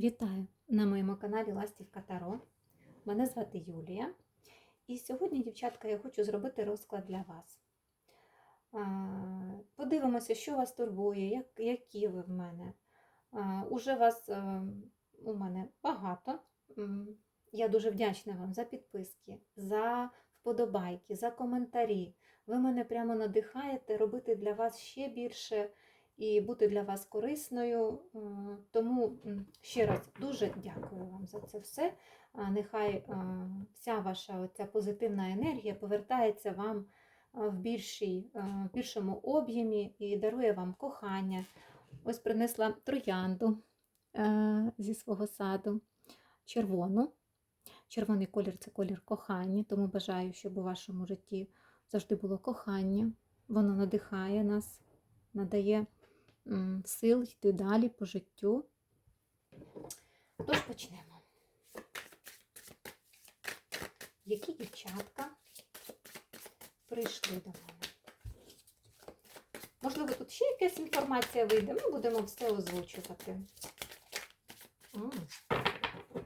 Вітаю на моєму каналі Ластівка Таро. Мене звати Юлія. І сьогодні, дівчатка, я хочу зробити розклад для вас. Подивимося, що вас турбує, як, які ви в мене. Уже вас е, у мене багато. Я дуже вдячна вам за підписки, за вподобайки, за коментарі. Ви мене прямо надихаєте робити для вас ще більше і бути для вас корисною. Е, Тому ще раз дуже дякую вам за це все. Нехай е, вся ваша оця позитивна енергія повертається вам е, в, більшій, більшому об'ємі і дарує вам кохання. Ось принесла троянду зі свого саду, червону. Червоний колір це колір кохання, тому бажаю, щоб у вашому житті завжди було кохання. Воно надихає нас, надає сил йти далі по життю. Тож почнемо. Які дівчатка прийшли до мене? Можливо, тут ще якась інформація вийде, ми будемо все озвучувати.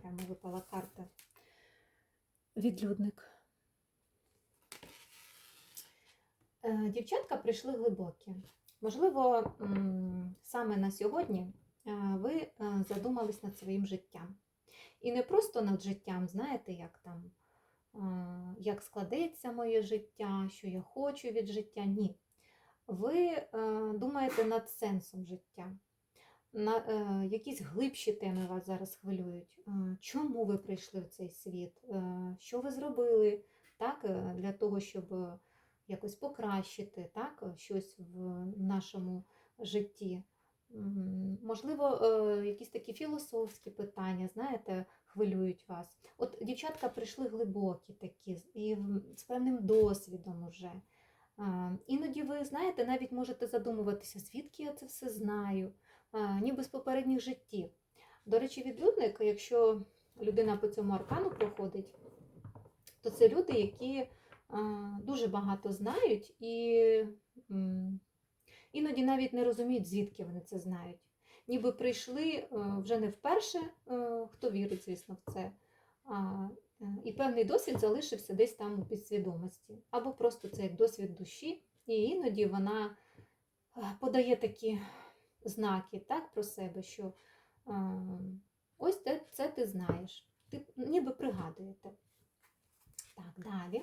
Прямо випала карта. Відлюдник. Е, Дівчатка прийшли глибокі. Можливо, саме на сьогодні е, ви е, задумались над своїм життям. І не просто над життям, знаєте, як там, е, як складеться моє життя, що я хочу від життя. Ні. Ви думаєте над сенсом життя. На, е, якісь глибші теми вас зараз хвилюють. Чому ви прийшли в цей світ? Що ви зробили так, для того, щоб якось покращити так, е, щось в нашому житті? Можливо, е, якісь такі філософські питання, знаєте, хвилюють вас. От дівчатка прийшли глибокі такі, і з певним досвідом уже. Е, Іноді ви знаєте, навіть можете задумуватися, звідки я це все знаю, ніби з попередніх життів. До речі, відлюдник, якщо людина по цьому аркану проходить, то це люди, які дуже багато знають і іноді навіть не розуміють, звідки вони це знають. Ніби прийшли вже не вперше, хто вірить, звісно, в це. І певний досвід залишився десь там у підсвідомості. Або просто це як досвід душі, і іноді вона подає такі знаки так, про себе, що ось це, це ти знаєш. Ти ніби пригадуєте. Так, далі.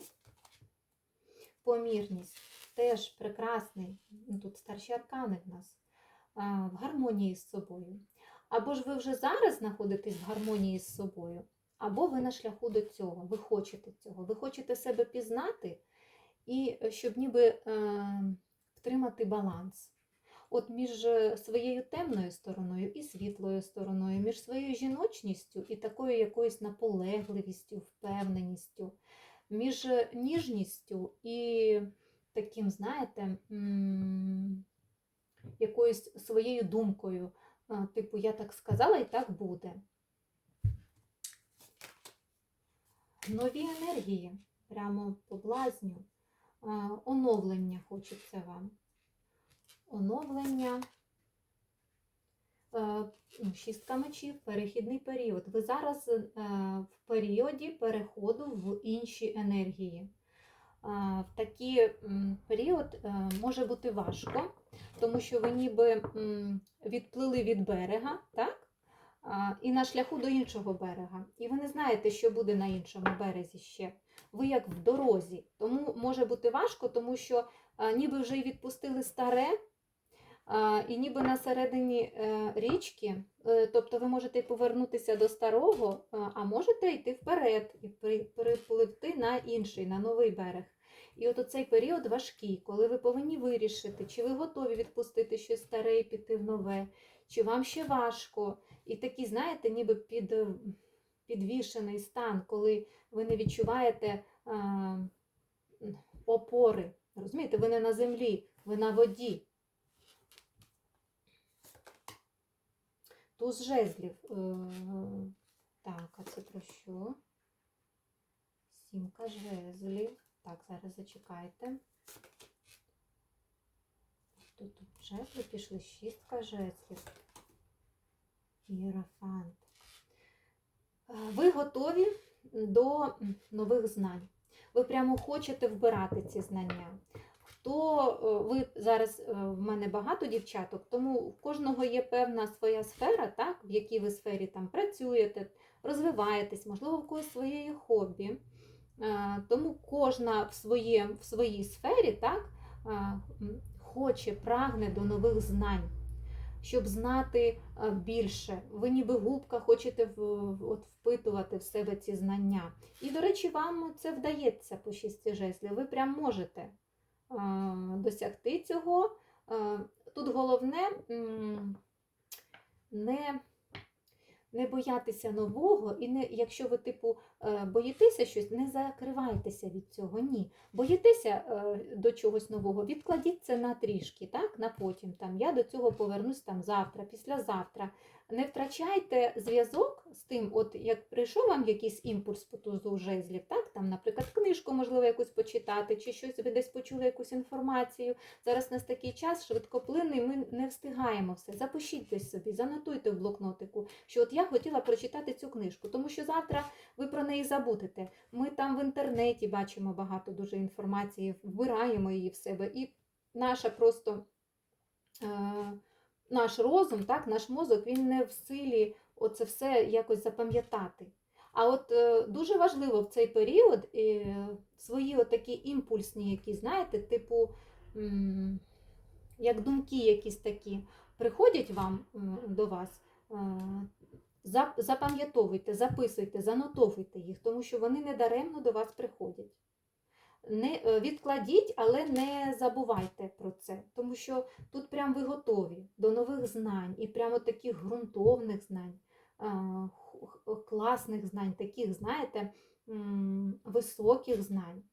Помірність теж прекрасний. Ну, Тут старші аркани в нас в гармонії з собою. Або ж ви вже зараз знаходитесь в гармонії з собою, або ви на шляху до цього, ви хочете цього, ви хочете себе пізнати, і е, щоб ніби е, втримати баланс. От між е, своєю темною стороною і світлою стороною, між своєю жіночністю і такою якоюсь наполегливістю, впевненістю, між е, ніжністю і таким, знаєте, якоюсь своєю думкою. Типу, я так сказала і так буде. Нові енергії, прямо по блазню, оновлення хочеться вам. Оновлення. Е, ну, Шістка мечів, перехідний період. Ви зараз е, в періоді переходу в інші енергії. Е, В такий період може бути важко, тому що ви ніби відплили від берега, так? І на шляху до іншого берега. І ви не знаєте, що буде на іншому березі ще. Ви як в дорозі. Тому може бути важко, тому що ніби вже й відпустили старе, і ніби на середині е, річки, е, тобто ви можете повернутися до старого, а, можете йти вперед і при- перепливти на інший, на новий берег. І от оцей період важкий, коли ви повинні вирішити, чи ви готові відпустити щось старе і піти в нове, чи вам ще важко. І такий, знаєте, ніби під, підвішений стан, коли ви не відчуваєте а, опори. Розумієте, ви не на землі, ви на воді. Туз жезлів. Е, Так, а це про що? Сімка жезлів. Так, зараз зачекайте. Тут жезли пішли, шістка жезлів. Єрофант. готові до нових знань. Ви прямо хочете вбирати ці знання. Хто е, ви зараз е, в мене багато дівчаток, тому в кожного є певна своя сфера, так, в якій ви сфері там працюєте, розвиваєтесь, можливо, в когось своє є хобі. Е, Тому кожна в, своє, в своїй сфері так, хоче, прагне до нових знань, щоб знати більше. Ви ніби губка хочете от, впитувати в себе ці знання. І, до речі, вам це вдається по шісті жезлів. Ви прям можете досягти цього. Тут головне не, не боятися нового, і не, якщо ви, типу, боїтеся щось, не закривайтеся від цього. Ні. Боїтеся е, до чогось нового, відкладіть це на трішки, так? на потім. Там, я до цього повернусь там завтра, післязавтра. Не втрачайте зв'язок з тим, от як прийшов вам якийсь імпульс по тузу жезлів, так? там, наприклад, книжку, можливо, якусь почитати, чи щось ви десь почули якусь інформацію. Зараз у нас такий час швидкоплинний, ми не встигаємо все. Запишіть десь собі, занотуйте в блокнотику, що от я хотіла прочитати цю книжку, тому що завтра ви про неї забудете. Ми там в інтернеті бачимо багато дуже інформації, вбираємо її в себе. І наша просто е, наш розум, так, наш мозок, він не в силі оце все якось запам'ятати. А от е, дуже важливо в цей період е, свої отакі імпульсні, які, знаєте, типу, м, як думки якісь такі приходять вам м, до вас. е, Запам'ятовуйте, записуйте, занотовуйте їх, тому що вони недаремно до вас приходять. Не е, відкладіть, але не забувайте про це, тому що тут прям ви готові до нових знань і прямо таких ґрунтовних знань, класних знань, таких, знаєте, високих знань.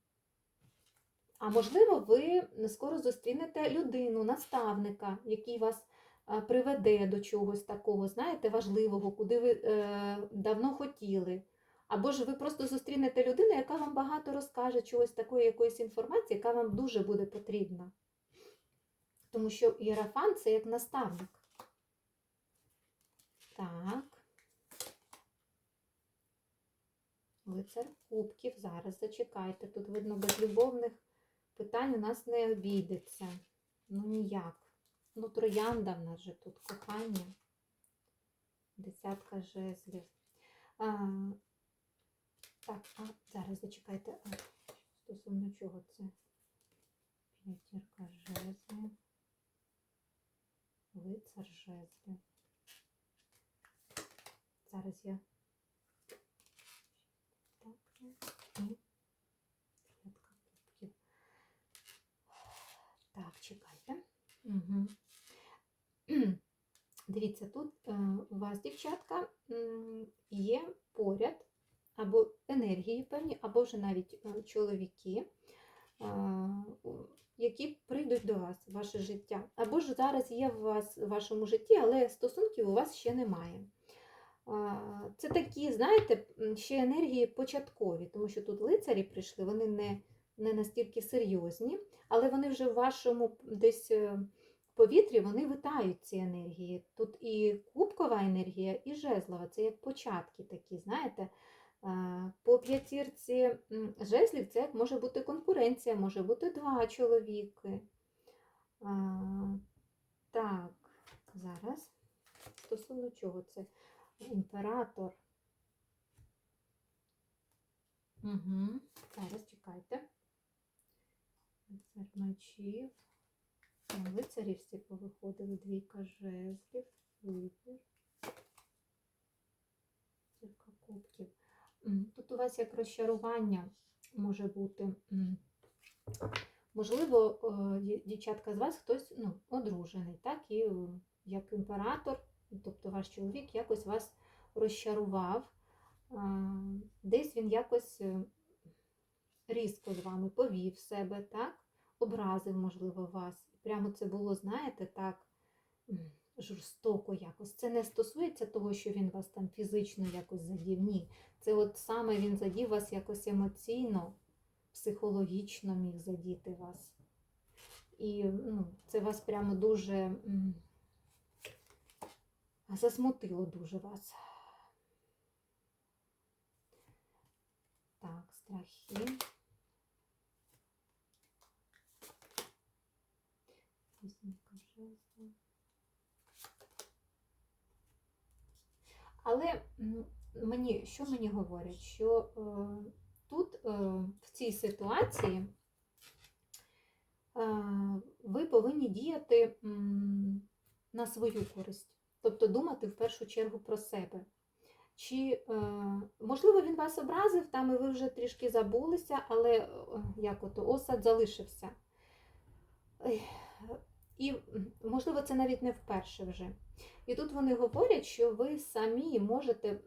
А можливо, ви скоро зустрінете людину, наставника, який вас приведе до чогось такого, знаєте, важливого, куди ви е, давно хотіли. Або ж ви просто зустрінете людину, яка вам багато розкаже чогось такої, якоїсь інформації, яка вам дуже буде потрібна. Тому що Єрафан це як наставник. Так. Лицар кубків. Зараз зачекайте. Тут, видно, без любовних питань у нас не обійдеться. Ну ніяк. Ну, троянда в нас же тут кохання. Десятка жезлів. А, так, а зараз зачекайте. А, стосовно чого це? П'ятірка жезлів. Лицар жезлів. Зараз я. Так, і дев'ятка кубків. Так, чекайте. Угу. Дивіться, тут е, у вас, дівчатка, є поряд або енергії певні, або вже навіть е, чоловіки, е, які прийдуть до вас в ваше життя. Або ж зараз є в вас в вашому житті, але стосунків у вас ще немає. Це такі, знаєте, ще енергії початкові, тому що тут лицарі прийшли, вони не, не настільки серйозні, але вони вже в вашому десь повітрі вони витають ці енергії. Тут і кубкова енергія, і жезлова. Це як початки такі, знаєте. По п'ятірці жезлів це може бути конкуренція, може бути два чоловіки. Так, зараз. Стосовно чого це? Імператор. Угу. Зараз чекайте. Мечів. Там Лицарі всі повиходили. Двійка жезлів. Вибір. Зірка кубків. Тут у вас як розчарування може бути. Можливо, дівчатка з вас хтось ну, одружений, так? І як імператор, тобто ваш чоловік якось вас розчарував. Десь він якось е, різко з вами повів себе, так? Образив, можливо, вас. Прямо це було, знаєте, так жорстоко якось. Це не стосується того, що він вас там фізично якось задів. Ні. Це от саме він задів вас якось емоційно, психологічно міг задіти вас. І ну, це вас прямо дуже засмутило дуже вас. Так, страхи. Вісімка жезлів. Але мені, що мені говорять? Що е, тут, е, в цій ситуації, е, ви повинні діяти м, на свою користь, тобто думати в першу чергу про себе. Чи, е, можливо, він вас образив, там і ви вже трішки забулися, але е, як ото осад залишився. І, можливо, це навіть не вперше вже. І тут вони говорять, що ви самі можете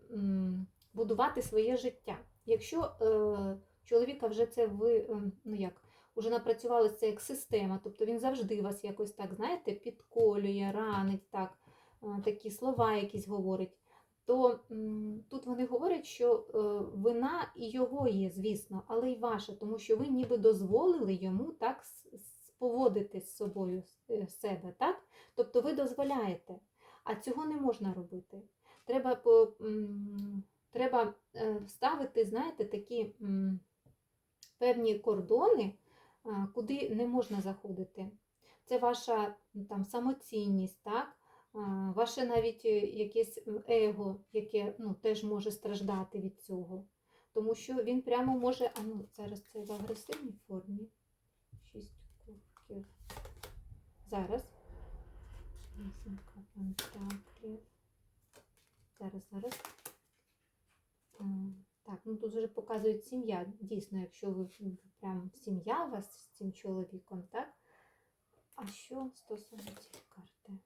будувати своє життя. Якщо е, чоловіка вже це ви, е, ну як, уже напрацювалося це як система, тобто він завжди вас якось так, знаєте, підколює, ранить, так, е, такі слова якісь говорить, то м, тут вони говорять, що е, вина і його є, звісно, але й ваша, тому що ви ніби дозволили йому так поводити з собою е, себе, так? Тобто ви дозволяєте. А цього не можна робити. Треба, треба е, ставити, знаєте, такі певні кордони, куди не можна заходити. Це ваша там, самоцінність, так? Ваше навіть е, якесь его, яке ну, теж може страждати від цього. Тому що він прямо може, а ну, зараз це в агресивній формі. Шість кубків. Зараз. Зараз, зараз. Так, ну тут вже показують сім'я. Дійсно, якщо ви прям сім'я у вас з цим чоловіком, так? А що стосовно цієї карти?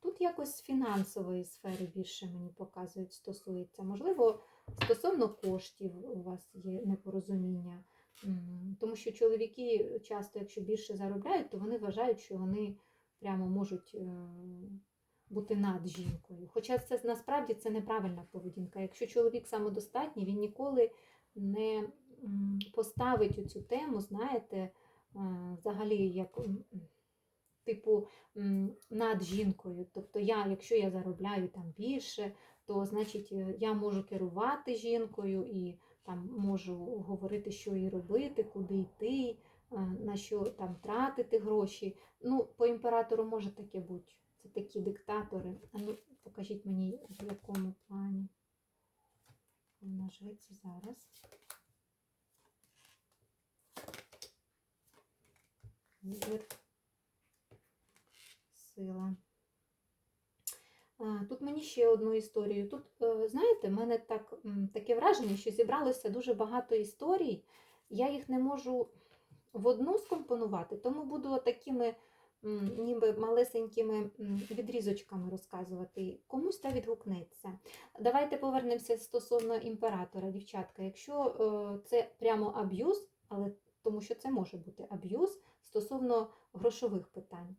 Тут якось з фінансової сфери більше мені показують, стосується. Можливо, стосовно коштів у вас є непорозуміння. Тому що чоловіки часто, якщо більше заробляють, то вони вважають, що вони прямо можуть е, бути над жінкою. Хоча це насправді це неправильна поведінка. Якщо чоловік самодостатній, він ніколи не поставить цю тему, знаєте, е, взагалі як типу над жінкою. Тобто я, якщо я заробляю там більше, то значить е, я можу керувати жінкою і там можу говорити, що їй робити, куди йти, е, на що там тратити гроші. Ну, по імператору може таке бути. Це такі диктатори. А ну, покажіть мені, в якому плані. Вона живеться зараз. Сила. А, Тут мені ще одну історію. Тут, е, знаєте, в мене так, таке враження, що зібралося дуже багато історій. Я їх не можу в одну скомпонувати, тому буду такими ніби малесенькими відрізочками розказувати. Комусь та відгукнеться. Давайте повернемося стосовно імператора, дівчатка. Якщо е, це прямо аб'юз, але тому що це може бути аб'юз стосовно грошових питань.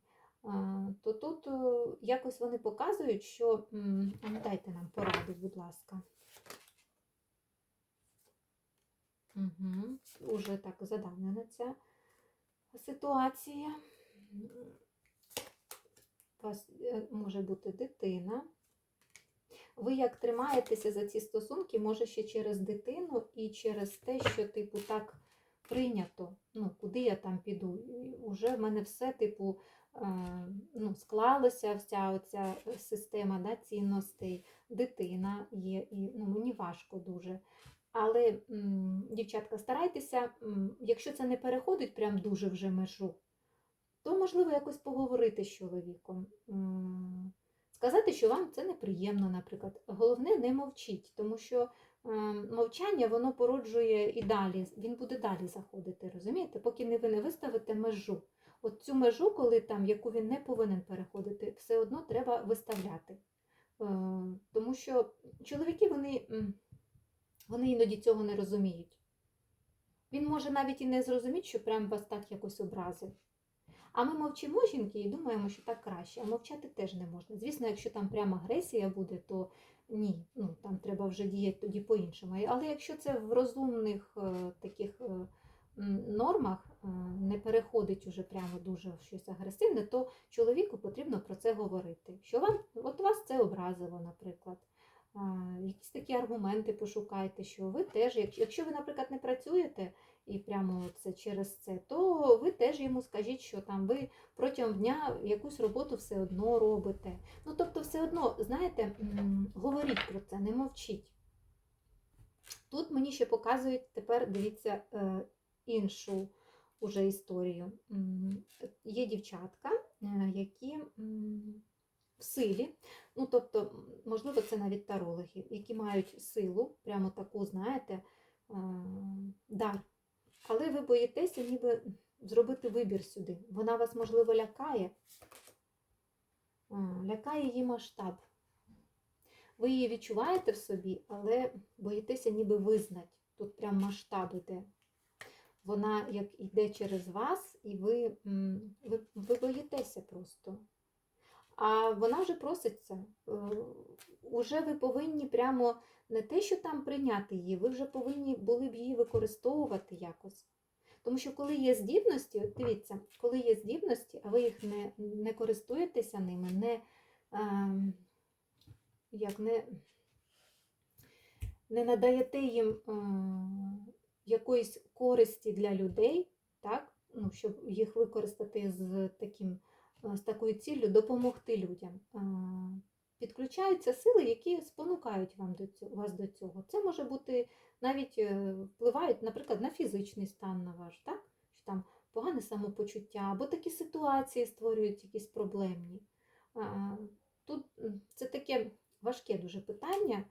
То тут е, якось вони показують, що дайте нам пораду, будь ласка. Угу. Уже так задавнена ця ситуація. У вас е, може бути дитина. Ви як тримаєтеся за ці стосунки, може ще через дитину і через те, що, типу, так прийнято, ну, куди я там піду. Уже в мене все, типу, е, ну, склалося вся оця система да, цінностей, дитина є, і ну, мені важко дуже. Але, дівчатка, старайтеся, якщо це не переходить прям дуже вже межу, то можливо якось поговорити з чоловіком. Сказати, що вам це неприємно, наприклад. Головне, не мовчіть, тому що е, мовчання воно породжує і далі, він буде далі заходити, розумієте? Поки не ви не виставите межу. От цю межу, коли там, яку він не повинен переходити, все одно треба виставляти. Е, Тому що чоловіки, вони, вони іноді цього не розуміють. Він може навіть і не зрозуміти, що прям вас так якось образив. А ми мовчимо жінки і думаємо, що так краще, а мовчати теж не можна. Звісно, якщо там прямо агресія буде, то ні, ну там треба вже діяти тоді по-іншому. Але якщо це в розумних е, таких е, нормах не переходить уже прямо дуже в щось агресивне, то чоловіку потрібно про це говорити. Що вам, от вас це образило, наприклад. Якісь такі аргументи пошукайте, що ви теж, якщо ви, наприклад, не працюєте і прямо це через це, то ви теж йому скажіть, що там ви протягом дня якусь роботу все одно робите. Ну, тобто, все одно, знаєте, говоріть про це, не мовчіть. Тут мені ще показують тепер, дивіться, е, іншу уже історію. Є дівчатка, е, які в силі, ну тобто, можливо, це навіть тарологи, які мають силу, прямо таку, знаєте, дар. Але ви боїтеся ніби зробити вибір сюди. Вона вас, можливо, лякає. Лякає її масштаб. Ви її відчуваєте в собі, але боїтеся ніби визнати. Тут прям масштаб іде. Вона як йде через вас, і ви, ви, ви боїтеся просто. А вона вже проситься. Е, Уже ви повинні прямо не те, що там прийняти її, ви вже повинні були б її використовувати якось. Тому що коли є здібності, дивіться, коли є здібності, а ви їх не, не користуєтеся ними, не, ем, як не, не надаєте їм е, якоїсь користі для людей, так? Ну, щоб їх використати з, таким, е, з такою ціллю, допомогти людям. Е, Підключаються сили, які спонукають вам до цього, вас до цього. Це може бути навіть е, впливають, наприклад, на фізичний стан на ваш, так? Що там погане самопочуття, або такі ситуації створюють якісь проблемні. Тут це таке важке дуже питання,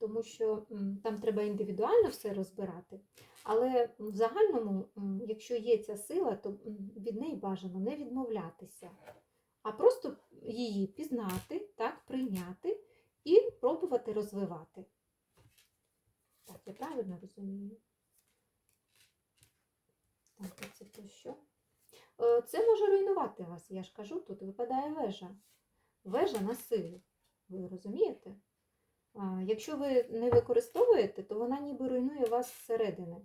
тому що там треба індивідуально все розбирати. Але в загальному, якщо є ця сила, то від неї бажано не відмовлятися, а просто її пізнати, так, прийняти і пробувати розвивати. Так, я правильно розумію? Так, це то що? Е, Це може руйнувати вас, я ж кажу, тут випадає вежа. Вежа на силу. Ви розумієте? Якщо ви не використовуєте, то вона ніби руйнує вас зсередини.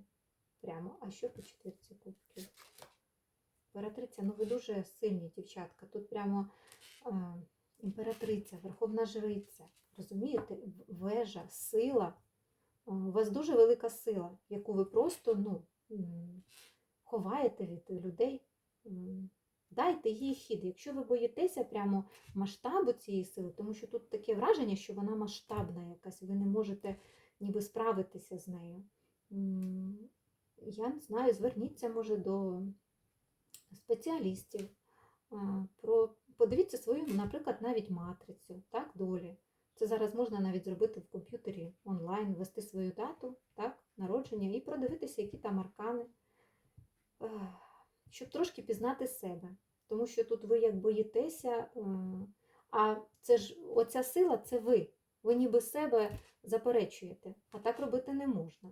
Прямо. А що по четвірці кубків? Імператриця, ну ви дуже сильні, дівчатка. Тут прямо а, імператриця, верховна жриця. Розумієте? Вежа, сила. У вас дуже велика сила, яку ви просто ну, ховаєте від людей. Дайте їй хід. Якщо ви боїтеся прямо масштабу цієї сили, тому що тут таке враження, що вона масштабна якась, ви не можете ніби справитися з нею. Я не знаю, зверніться, може, до спеціалістів. Про, подивіться свою, наприклад, навіть матрицю, так, долі. Це зараз можна навіть зробити в комп'ютері онлайн, ввести свою дату, так, народження і продивитися, які там аркани, щоб трошки пізнати себе. Тому що тут ви як боїтеся, е, а це ж оця сила це ви. Ви ніби себе заперечуєте, а так робити не можна.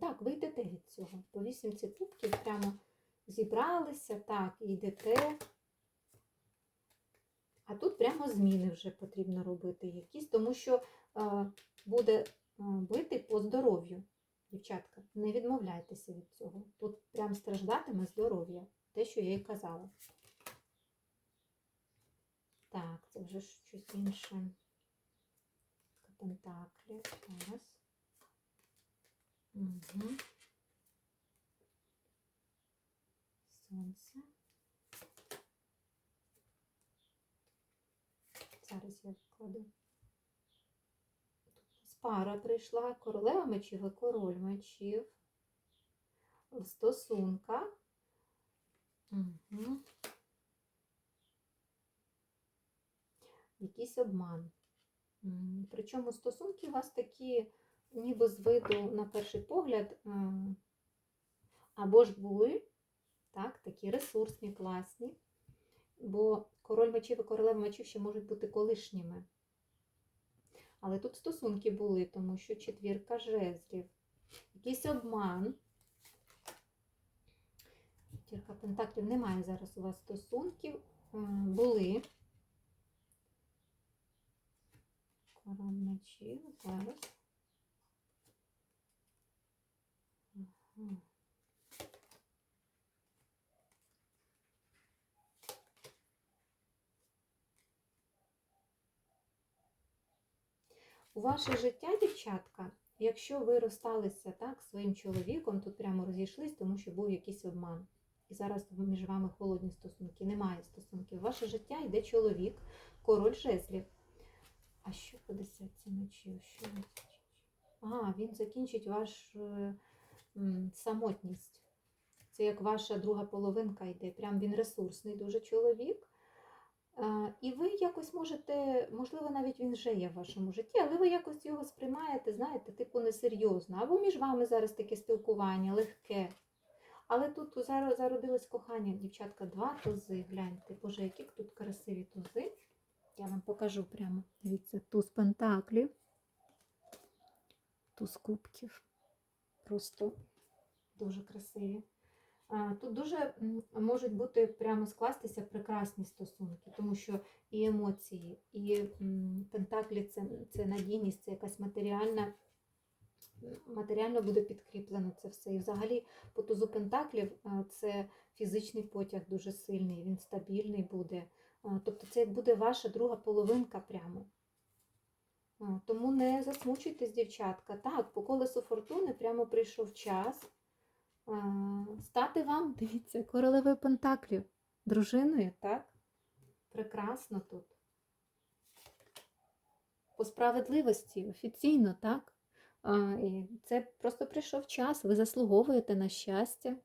Так, ви йдете від цього. По вісімці кубків прямо зібралися, так, йдете. А тут прямо зміни вже потрібно робити якісь, тому що е, буде е, бити по здоров'ю. Дівчатка, не відмовляйтеся від цього. Тут прям страждатиме здоров'я. Те, що я й казала. Так, це вже щось інше. Пентаклі. Зараз. Угу. Сонце. Зараз я вкладу. Пара прийшла, королева мечів і король мечів. В стосунках. Угу. Якийсь обман. Причому стосунки у вас такі, ніби з виду, на перший погляд, або ж були, так, такі ресурсні, класні. Бо король мечів і королева мечів ще можуть бути колишніми. Але тут стосунки були, тому що четвірка жезлів. Якийсь обман. Четвірка пентаклів немає зараз у вас стосунків. Були. Король мечів зараз. Ага. Ваше життя, дівчатка, якщо ви розсталися так, своїм чоловіком, тут прямо розійшлись, тому що був якийсь обман. І зараз між вами холодні стосунки, немає стосунків. Ваше життя йде чоловік, король жезлів. А що по мечів? Що він? А, він закінчить вашу е, самотність. Це як ваша друга половинка йде. Прям він ресурсний дуже чоловік. Е, І ви якось можете, можливо, навіть він вже є в вашому житті, але ви якось його сприймаєте, знаєте, типу несерйозно. Або між вами зараз таке спілкування, легке. Але тут зараз зародилось кохання, дівчатка, два тузи. Гляньте, боже, які тут красиві тузи. Я вам покажу прямо. Дивіться, туз пентаклів, туз кубків. Просто дуже красиві. Тут дуже можуть бути прямо скластися прекрасні стосунки, тому що і емоції, і пентаклі це, це надійність, це якась матеріальна, матеріально буде підкріплено це все. І взагалі по тузу пентаклів це фізичний потяг дуже сильний, він стабільний буде. Тобто це буде ваша друга половинка прямо. Тому не засмучуйтесь, дівчатка. Так, по колесу фортуни прямо прийшов час стати вам, дивіться, королевою Пентаклів, дружиною, так? Прекрасно тут. По справедливості, офіційно, так? А, і це просто прийшов час, ви заслуговуєте на щастя.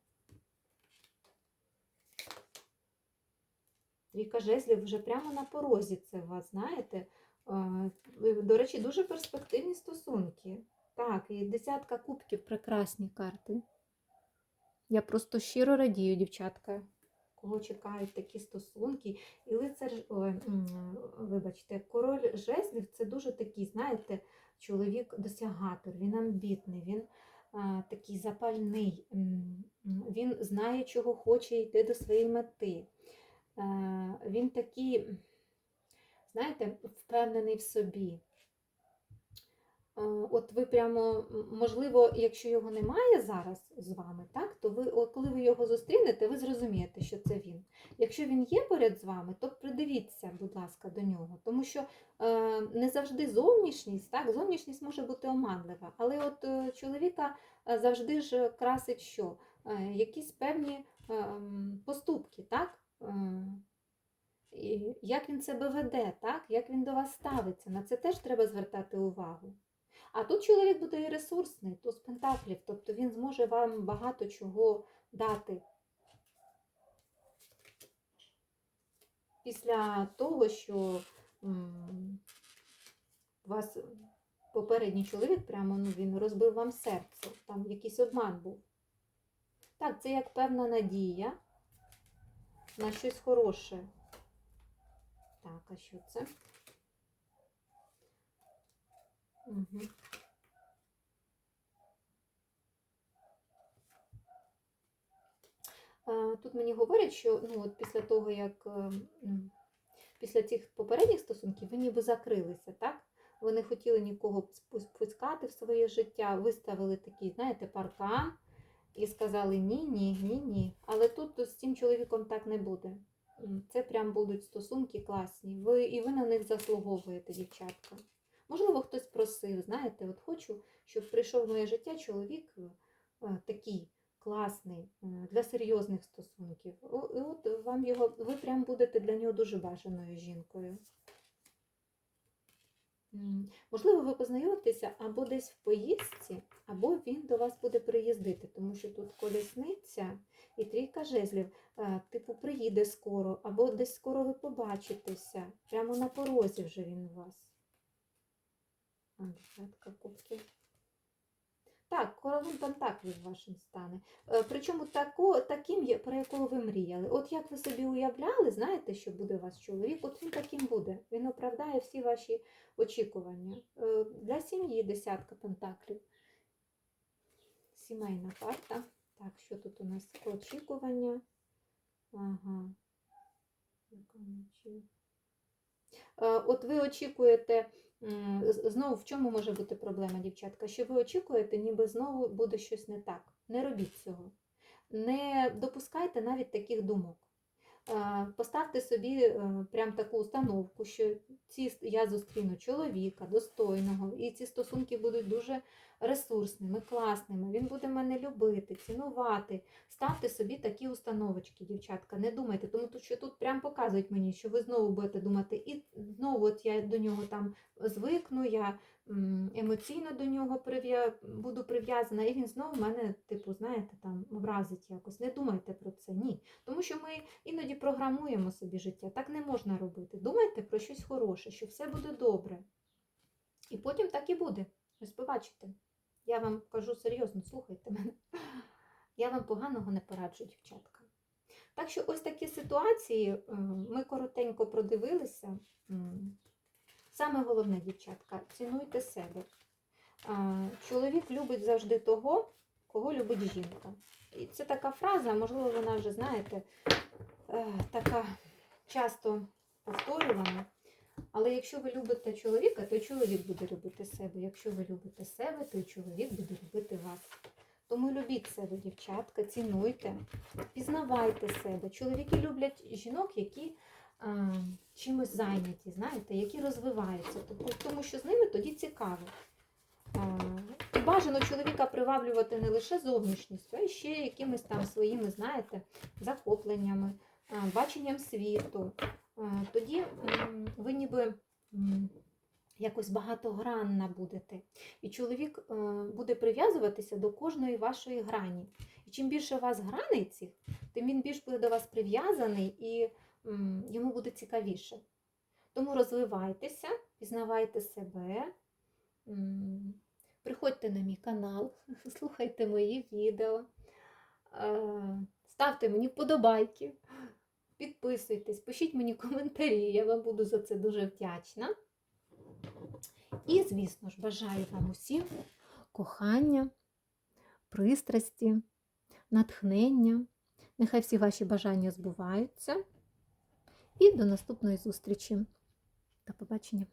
Трійка жезлів вже прямо на порозі це у вас, знаєте. До речі, дуже перспективні стосунки. Так, і десятка кубків прекрасні карти. Я просто щиро радію, дівчатка, кого чекають такі стосунки. І лицар, ой, вибачте, король жезлів це дуже такий, знаєте, чоловік-досягатор, він амбітний, він а, такий запальний, він знає, чого хоче, йти до своєї мети. А, він такий, знаєте, впевнений в собі. Е, От ви прямо, можливо, якщо його немає зараз з вами, так, то ви, коли ви його зустрінете, ви зрозумієте, що це він. Якщо він є поряд з вами, то придивіться, будь ласка, до нього. Тому що е, не завжди зовнішність, так, зовнішність може бути оманлива, але от е, чоловіка е, завжди ж красить що? Е, якісь певні е, поступки, так? Е, як він себе веде, так? як він до вас ставиться. На це теж треба звертати увагу. А тут чоловік буде і ресурсний, туз пентаклів, тобто він зможе вам багато чого дати. Після того, що вас попередній чоловік прямо ну, він розбив вам серце, там якийсь обман був. Так, це як певна надія на щось хороше. Так, а що це? Тут мені говорять, що ну, от після того, як е, після цих попередніх стосунків ви ніби закрилися, так? Ви не хотіли нікого спу- пускати в своє життя, виставили такий, знаєте, паркан і сказали ні, ні, ні, ні. Але тут з цим чоловіком так не буде. Це прям будуть стосунки класні. Ви, і ви на них заслуговуєте, дівчатка. Можливо, хтось просив, знаєте, от хочу, щоб прийшов в моє життя чоловік е, такий класний е, для серйозних стосунків. І от вам його, ви прям будете для нього дуже бажаною жінкою. Можливо, ви познайомитеся або десь в поїздці, або він до вас буде приїздити, тому що тут колісниця і трійка жезлів, е, типу, приїде скоро, або десь скоро ви побачитеся. Прямо на порозі вже він у вас. А, десятка кубків. Так, королем пентаклів вашим стане. Е, Причому тако, таким, про якого ви мріяли. От як ви собі уявляли, знаєте, що буде у вас чоловік, от він таким буде. Він оправдає всі ваші очікування. Е, Для сім'ї десятка пентаклів. Сімейна карта. Так, що тут у нас? Очікування. Ага. Е, От ви очікуєте, знову в чому може бути проблема, дівчатка? Що ви очікуєте, ніби знову буде щось не так. Не робіть цього. Не допускайте навіть таких думок. Поставте собі е, прям таку установку, що ці, я зустріну чоловіка, достойного, і ці стосунки будуть дуже ресурсними, класними. Він буде мене любити, цінувати. Ставте собі такі установочки, дівчатка. Не думайте, тому що тут прям показують мені, що ви знову будете думати, і знову от я до нього там звикну, я емоційно до нього прив'я... буду прив'язана, і він знову мене, типу, знаєте, там вразить якось. Не думайте про це, ні. Тому що ми іноді програмуємо собі життя. Так не можна робити. Думайте про щось хороше, що все буде добре. І потім так і буде. Ось побачите. Я вам кажу серйозно, слухайте мене. Я вам поганого не пораджу, дівчатка. Так що ось такі ситуації е, ми коротенько продивилися. Саме головне, дівчатка, цінуйте себе. Чоловік любить завжди того, кого любить жінка. І це така фраза, можливо, вона вже, знаєте, е, така часто повторювана. Але якщо ви любите чоловіка, то чоловік буде любити себе. Якщо ви любите себе, то чоловік буде любити вас. Тому любіть себе, дівчатка, цінуйте, пізнавайте себе. Чоловіки люблять жінок, які а, чимось зайняті, знаєте, які розвиваються, Тобто- тому що з ними тоді цікаво. А, бажано чоловіка приваблювати не лише зовнішністю, а ще якимись там своїми, знаєте, захопленнями, баченням світу. Тоді ви ніби якось багатогранна будете. І чоловік е, буде прив'язуватися до кожної вашої грані. І чим більше у вас граней цих, тим він більш буде до вас прив'язаний і йому буде цікавіше. Тому розвивайтеся, пізнавайте себе, приходьте на мій канал, слухайте мої відео, е, ставте мені вподобайки, підписуйтесь, пишіть мені коментарі, я вам буду за це дуже вдячна. І, звісно ж, бажаю вам усім кохання, пристрасті, натхнення. Нехай всі ваші бажання збуваються. І до наступної зустрічі. До побачення!